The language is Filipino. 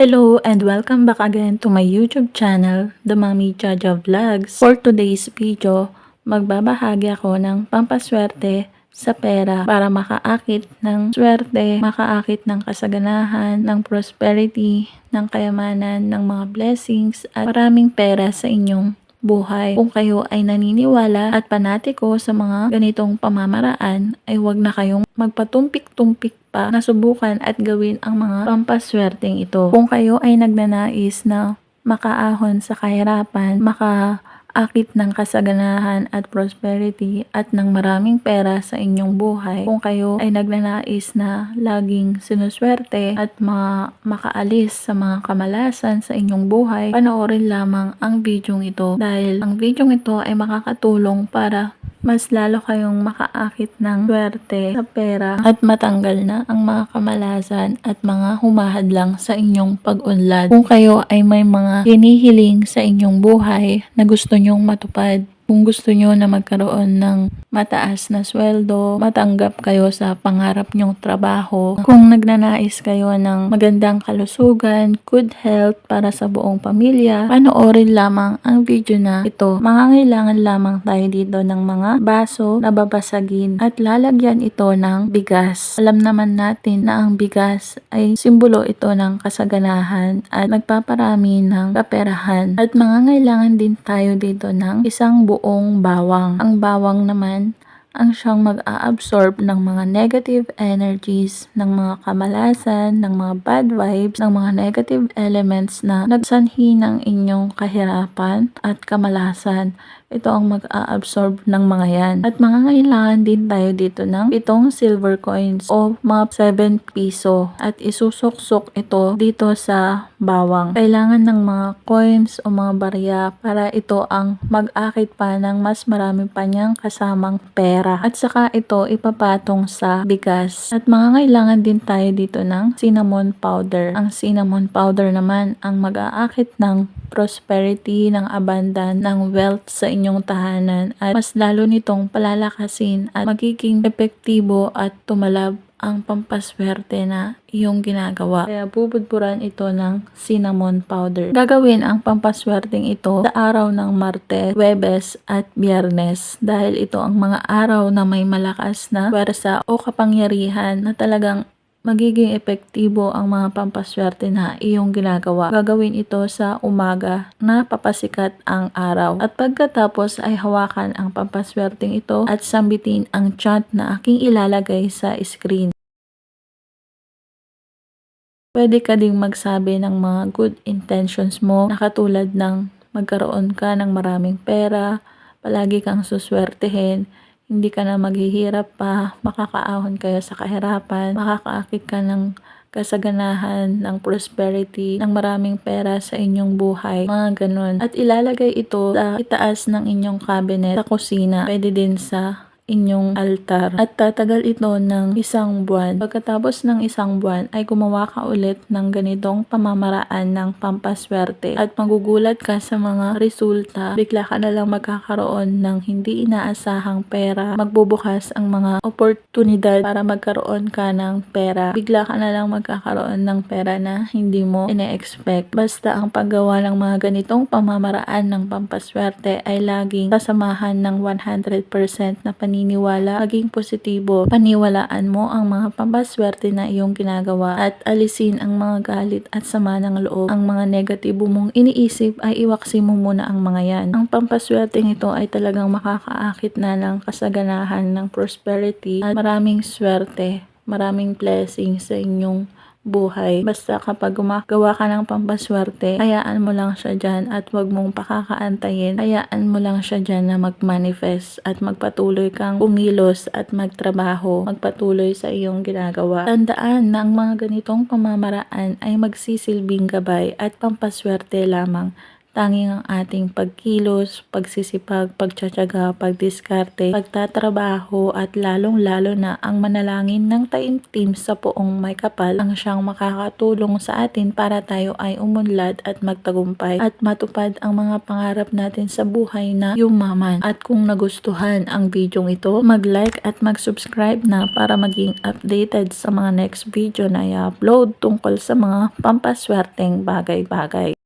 Hello and welcome back again to my YouTube channel, The Mami Jaja Vlogs. For today's video, magbabahagi ako ng pampaswerte sa pera para makaakit ng swerte, makaakit ng kasaganahan, ng prosperity, ng kayamanan, ng mga blessings at maraming pera sa inyong buhay. Kung kayo ay naniniwala at panatiko sa mga ganitong pamamaraan, ay huwag na kayong magpatumpik-tumpik pa na subukan at gawin ang mga pampaswerteng ito. Kung kayo ay nagnanais na makaahon sa kahirapan, makaakit ng kasaganahan at prosperity at ng maraming pera sa inyong buhay. Kung kayo ay nagnanais na laging sinuswerte at ma makaalis sa mga kamalasan sa inyong buhay, panoorin lamang ang video ito dahil ang video ito ay makakatulong para mas lalo kayong makaakit ng swerte sa pera at matanggal na ang mga kamalasan at mga humahadlang sa inyong pag-unlad. Kung kayo ay may mga hinihiling sa inyong buhay na gusto nyong matupad, kung gusto nyo na magkaroon ng mataas na sweldo, matanggap kayo sa pangarap nyong trabaho, kung nagnanais kayo ng magandang kalusugan, good health para sa buong pamilya, panoorin lamang ang video na ito. Mangangailangan lamang tayo dito ng mga baso na babasagin at lalagyan ito ng bigas. Alam naman natin na ang bigas ay simbolo ito ng kasaganahan at nagpaparami ng kaperahan. At mangangailangan din tayo dito ng isang buong bawang. Ang bawang naman ang siyang mag-a-absorb ng mga negative energies, ng mga kamalasan, ng mga bad vibes, ng mga negative elements na nagsanhi ng inyong kahirapan at kamalasan. Ito ang mag-a-absorb ng mga yan. At mangangailangan din tayo dito ng pitong silver coins o mga 7 piso at isusuksok ito dito sa bawang. Kailangan ng mga coins o mga barya para ito ang mag-akit pa ng mas marami pa niyang kasamang pera. At saka ito ipapatong sa bigas. At mangangailangan din tayo dito ng cinnamon powder. Ang cinnamon powder naman ang mag-aakit ng prosperity, ng abundance, ng wealth sa inyong tahanan at mas lalo nitong palalakasin at magiging epektibo at tumalab ang pampaswerte na iyong ginagawa. Kaya bubudburan ito ng cinnamon powder. Gagawin ang pampaswerteng ito sa araw ng Martes, Webes at Biyernes dahil ito ang mga araw na may malakas na pwersa o kapangyarihan na talagang magiging epektibo ang mga pampaswerte na iyong ginagawa. Gagawin ito sa umaga na papasikat ang araw. At pagkatapos ay hawakan ang pampaswerteng ito at sambitin ang chant na aking ilalagay sa screen. Pwede ka ding magsabi ng mga good intentions mo na katulad ng magkaroon ka ng maraming pera, palagi kang suswertehin, hindi ka na maghihirap pa, makakaahon kayo sa kahirapan, makakaakit ka ng kasaganahan, ng prosperity, ng maraming pera sa inyong buhay, mga ganun. At ilalagay ito sa itaas ng inyong cabinet sa kusina, pwede din sa inyong altar at tatagal ito ng isang buwan. Pagkatapos ng isang buwan ay gumawa ka ulit ng ganitong pamamaraan ng pampaswerte at magugulat ka sa mga resulta. Bigla ka na lang magkakaroon ng hindi inaasahang pera. Magbubukas ang mga oportunidad para magkaroon ka ng pera. Bigla ka na lang magkakaroon ng pera na hindi mo ine-expect. Basta ang paggawa ng mga ganitong pamamaraan ng pampaswerte ay laging kasamahan ng 100% na paniniwala paniniwala, maging positibo. Paniwalaan mo ang mga pampaswerte na iyong ginagawa at alisin ang mga galit at sama ng loob. Ang mga negatibo mong iniisip ay iwaksi mo muna ang mga yan. Ang pampaswerteng ito ay talagang makakaakit na ng kasaganahan ng prosperity at maraming swerte, maraming blessings sa inyong buhay. Basta kapag gumagawa ka ng pampaswerte, hayaan mo lang siya dyan at wag mong pakakaantayin. Hayaan mo lang siya dyan na mag-manifest at magpatuloy kang umilos at magtrabaho, magpatuloy sa iyong ginagawa. Tandaan na ang mga ganitong pamamaraan ay magsisilbing gabay at pampaswerte lamang Tanging ang ating pagkilos, pagsisipag, pagtsatsaga, pagdiskarte, pagtatrabaho at lalong-lalo na ang manalangin ng taimtim sa poong may kapal ang siyang makakatulong sa atin para tayo ay umunlad at magtagumpay at matupad ang mga pangarap natin sa buhay na yumaman. At kung nagustuhan ang video ito, mag-like at mag-subscribe na para maging updated sa mga next video na i-upload tungkol sa mga pampaswerteng bagay-bagay.